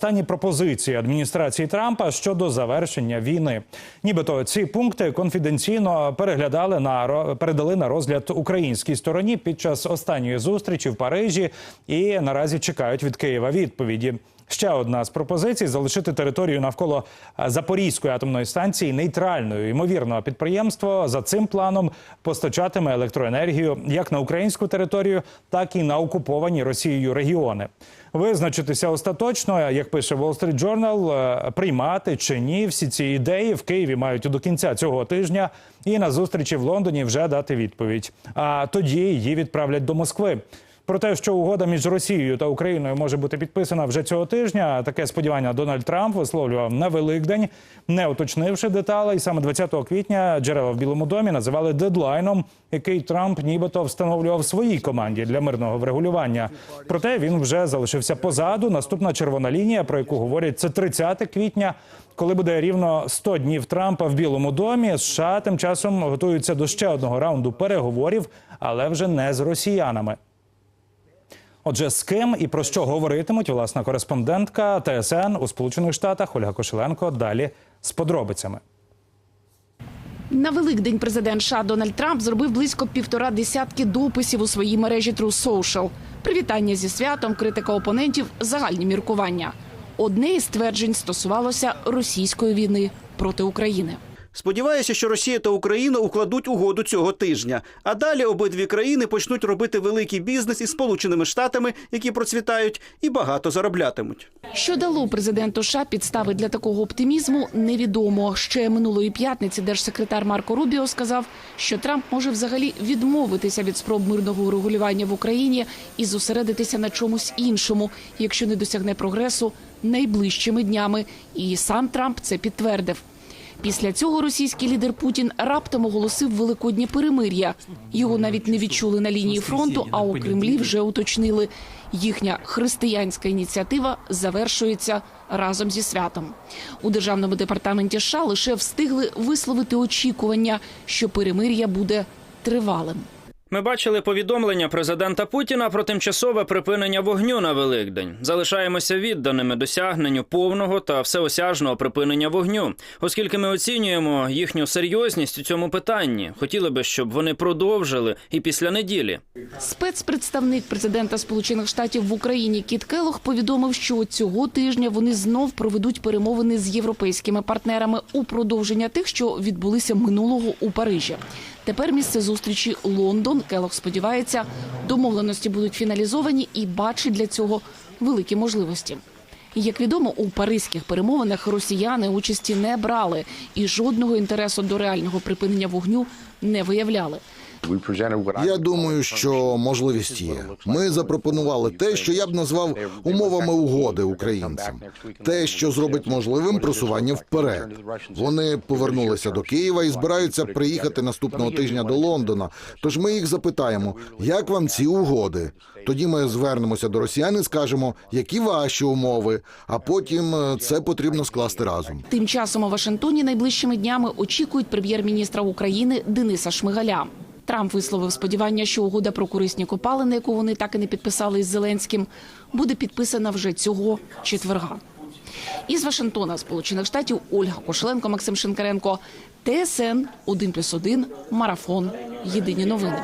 Останні пропозиції адміністрації Трампа щодо завершення війни, нібито ці пункти конфіденційно переглядали на передали на розгляд українській стороні під час останньої зустрічі в Парижі і наразі чекають від Києва відповіді. Ще одна з пропозицій залишити територію навколо е, Запорізької атомної станції нейтральною. Ймовірно, підприємство за цим планом постачатиме електроенергію як на українську територію, так і на окуповані Росією регіони. Визначитися остаточно, як пише Wall Street Journal, е, приймати чи ні всі ці ідеї в Києві мають до кінця цього тижня і на зустрічі в Лондоні вже дати відповідь. А тоді її відправлять до Москви. Про те, що угода між Росією та Україною може бути підписана вже цього тижня, таке сподівання Дональд Трамп висловлював на Великдень, не уточнивши деталей. Саме 20 квітня джерела в Білому домі називали дедлайном, який Трамп нібито встановлював своїй команді для мирного врегулювання. Проте він вже залишився позаду. Наступна червона лінія, про яку говорять, це 30 квітня. Коли буде рівно 100 днів Трампа в Білому домі, США тим часом готуються до ще одного раунду переговорів, але вже не з росіянами. Отже, з ким і про що говоритимуть власна кореспондентка ТСН у Сполучених Штатах Ольга Кошеленко. Далі з подробицями. На Великдень президент США Дональд Трамп зробив близько півтора десятки дописів у своїй мережі True Social. Привітання зі святом, критика опонентів, загальні міркування. Одне із тверджень стосувалося російської війни проти України. Сподіваюся, що Росія та Україна укладуть угоду цього тижня. А далі обидві країни почнуть робити великий бізнес із Сполученими Штатами, які процвітають і багато зароблятимуть. Що дало президенту США підстави для такого оптимізму, невідомо. Ще минулої п'ятниці держсекретар Марко Рубіо сказав, що Трамп може взагалі відмовитися від спроб мирного урегулювання в Україні і зосередитися на чомусь іншому, якщо не досягне прогресу найближчими днями. І сам Трамп це підтвердив. Після цього російський лідер Путін раптом оголосив великоднє перемир'я. Його навіть не відчули на лінії фронту, а у Кремлі вже уточнили. Їхня християнська ініціатива завершується разом зі святом. У державному департаменті США лише встигли висловити очікування, що перемир'я буде тривалим. Ми бачили повідомлення президента Путіна про тимчасове припинення вогню на Великдень. Залишаємося відданими досягненню повного та всеосяжного припинення вогню, оскільки ми оцінюємо їхню серйозність у цьому питанні. Хотіли би, щоб вони продовжили і після неділі. Спецпредставник президента Сполучених Штатів в Україні Кіт Келох повідомив, що цього тижня вони знов проведуть перемовини з європейськими партнерами у продовження тих, що відбулися минулого у Парижі. Тепер місце зустрічі Лондон. Келох сподівається, домовленості будуть фіналізовані і бачить для цього великі можливості. Як відомо, у паризьких перемовинах росіяни участі не брали і жодного інтересу до реального припинення вогню не виявляли. Я думаю, що можливість є. Ми запропонували те, що я б назвав умовами угоди українцям, те, що зробить можливим просування вперед. Вони повернулися до Києва і збираються приїхати наступного тижня до Лондона. Тож ми їх запитаємо, як вам ці угоди? Тоді ми звернемося до росіян і скажемо, які ваші умови, а потім е, це потрібно скласти разом. Тим часом у Вашингтоні найближчими днями очікують прем'єр-міністра України Дениса Шмигаля. Трамп висловив сподівання, що угода про корисні копалини, яку вони так і не підписали із Зеленським, буде підписана вже цього четверга. Із Вашингтона, Сполучених Штатів, Ольга Кошленко, Максим Шинкаренко, ТСН 1+,1, Марафон. Єдині новини.